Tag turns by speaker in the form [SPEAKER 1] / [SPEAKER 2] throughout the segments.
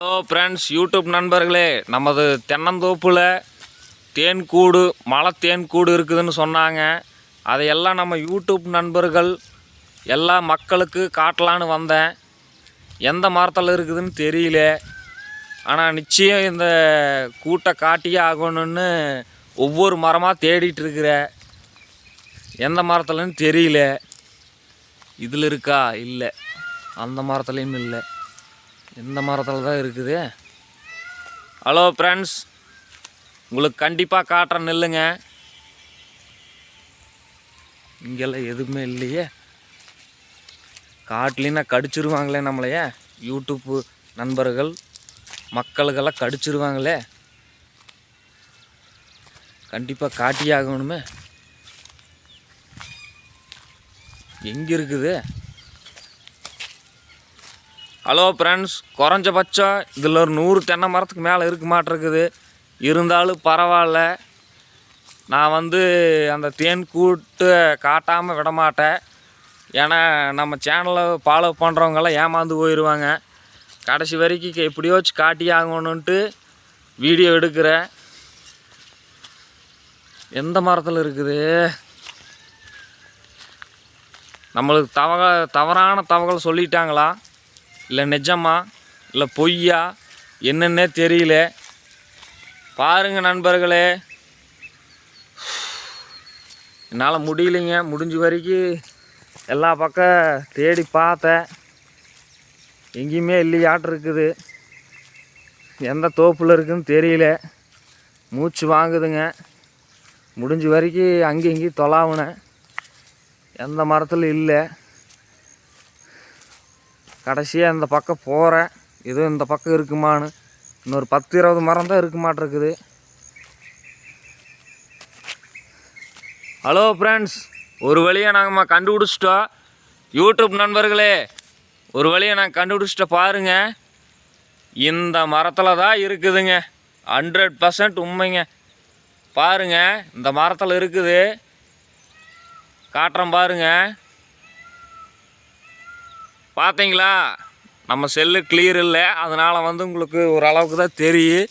[SPEAKER 1] Hello friends YouTube நண்பர்களே நமது தென்னந்தோப்பில் தேன் கூடு மலை கூடு இருக்குதுன்னு சொன்னாங்க. அதையெல்லாம் நம்ம யூடியூப் நண்பர்கள் எல்லா மக்களுக்கு காட்டலான்னு வந்தேன். எந்த மரத்தில் இருக்குதுன்னு தெரியல. ஆனால் நிச்சயம் இந்த கூட்டை காட்டியே ஆகணும்னு ஒவ்வொரு மரமாக தேடிட்டு இருக்கிறேன் எந்த மரத்துலன்னு தெரியல. இதில் இருக்கா? இல்லை. அந்த மரத்துலேயும் இல்லை. எந்த மரத்தில் தான் இருக்குது. ஹலோ ஃப்ரெண்ட்ஸ் உங்களுக்கு கண்டிப்பாக காட்டுறேன் நில்லுங்க. இங்கெல்லாம் எதுவுமே இல்லையே. காட்டுலின்னா கடிச்சிருவாங்களே நம்மளையே. யூடியூப்பு நண்பர்கள் மக்களுக்கெல்லாம் கடிச்சிருவாங்களே. கண்டிப்பாக காட்டியே ஆகணுமே. எங்கே இருக்குது? ஹலோ ஃப்ரெண்ட்ஸ் குறைஞ்சபட்சம் இதில் ஒரு நூறு தென்னை மரத்துக்கு மேலே இருக்க மாட்டிருக்குது. இருந்தாலும் பரவாயில்ல. நான் வந்து அந்த தேன் கூட்டு காட்டாமல் விட மாட்டேன் ஏன்னா நம்ம சேனலை ஃபாலோ பண்ணுறவங்கெல்லாம் ஏமாந்து போயிடுவாங்க கடைசி வரைக்கும் எப்படியோச்சும் காட்டி ஆகணுன்ட்டு வீடியோ எடுக்கிறேன். எந்த மரத்தில் இருக்குது? நம்மளுக்கு தவக தவறான தகவல் சொல்லிட்டாங்களா? இல்லை நிஜமா இல்லை பொய்யா என்னென்னே தெரியல. பாருங்கள் நண்பர்களே. என்னால் முடியலைங்க. முடிஞ்ச வரைக்கும் எல்லா பக்கம் தேடி பார்த்தேன். எங்கேயுமே இல்லையாட்டு இருக்குது. எந்த தோப்பில் இருக்குதுன்னு தெரியல. மூச்சு வாங்குதுங்க. முடிஞ்ச வரைக்கும் அங்கேயும் இங்கேயும் தொலாவினேன். எந்த மரத்தில் இல்லை. கடைசியாக இந்த பக்கம் போகிறேன் எதுவும் இந்த பக்கம் இருக்குமான்னு. இன்னொரு பத்து இருபது மரம் தான் இருக்க மாட்டிருக்குது. ஹலோ ஃப்ரெண்ட்ஸ் ஒரு வழியை நாங்கள் கண்டுபிடிச்சிட்டோம். யூடியூப் நண்பர்களே ஒரு வழியை நாங்கள் கண்டுபிடிச்சிட்டோம் பாருங்க. இந்த மரத்தில் தான் இருக்குதுங்க. ஹண்ட்ரட் பர்சன்ட் உண்மைங்க. பாருங்க இந்த மரத்தில் இருக்குது. காட்டுறோம் பாருங்கள் பார்த்தீங்களா? நம்ம செல்லு கிளியர் இல்லை. அதனால் வந்து உங்களுக்கு ஓரளவுக்கு தான் தெரியும்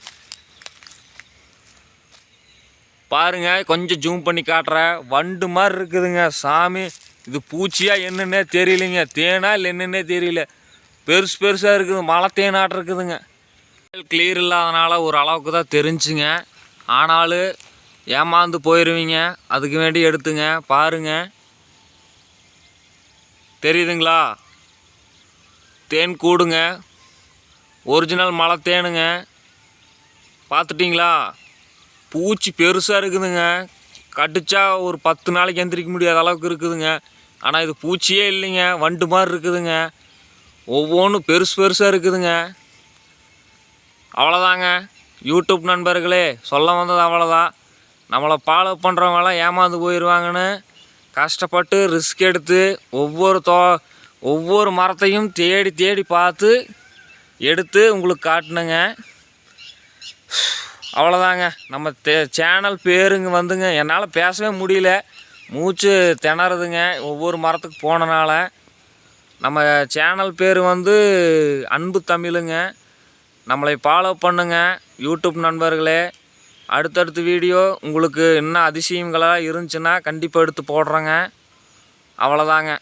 [SPEAKER 1] பாருங்க கொஞ்சம் ஜூம் பண்ணி காட்டுறேன். வண்டு மாதிரி இருக்குதுங்க சாமி. இது பூச்சியாக என்னன்னே தெரியலைங்க. தேனா இல்லை என்னன்னே தெரியல. பெருசு பெருசாக இருக்குது. மலை தேனாட்டு இருக்குதுங்க. கிளியர் இல்லாதனால ஒரு அளவுக்கு தான் தெரிஞ்சுங்க. ஆனாலும் ஏமாந்து போயிடுவீங்க அதுக்கு வேண்டி எடுத்துங்க. பாருங்க. தெரியுதுங்களா? தேன் கூடுங்க. ஒரிஜினல் மலை தேனுங்க. பார்த்துட்டிங்களா? பூச்சி பெருசாக இருக்குதுங்க. கடிச்சா ஒரு பத்து நாளைக்கு எந்திரிக்க முடியாத அளவுக்கு இருக்குதுங்க. ஆனால் இது பூச்சியே இல்லைங்க. வண்டு மாதிரி இருக்குதுங்க. ஒவ்வொன்றும் பெருசு பெருசாக இருக்குதுங்க. அவ்வளோதாங்க யூடியூப் நண்பர்களே சொல்ல வந்தது அவ்வளோதான் நம்மளை ஃபாலோ பண்ணுறவங்களாம் ஏமாந்து போயிடுவாங்கன்னு கஷ்டப்பட்டு ரிஸ்க் எடுத்து ஒவ்வொரு தோ ஒவ்வொரு மரத்தையும் தேடி தேடி பார்த்து எடுத்து உங்களுக்கு காட்டணுங்க அவ்வளோதாங்க. நம்ம தே சேனல் பேருங்க வந்துங்க. என்னால் பேசவே முடியல. மூச்சு திணறுதுங்க. ஒவ்வொரு மரத்துக்கு போனனால. நம்ம சேனல் பேர் வந்து அன்பு தமிழுங்க. நம்மளை ஃபாலோ பண்ணுங்க. யூடியூப் நண்பர்களே அடுத்தடுத்த வீடியோ உங்களுக்கு இன்னும் அதிசயங்களாக இருந்துச்சுன்னா கண்டிப்பாக எடுத்து போடுறேங்க. அவ்வளோதாங்க.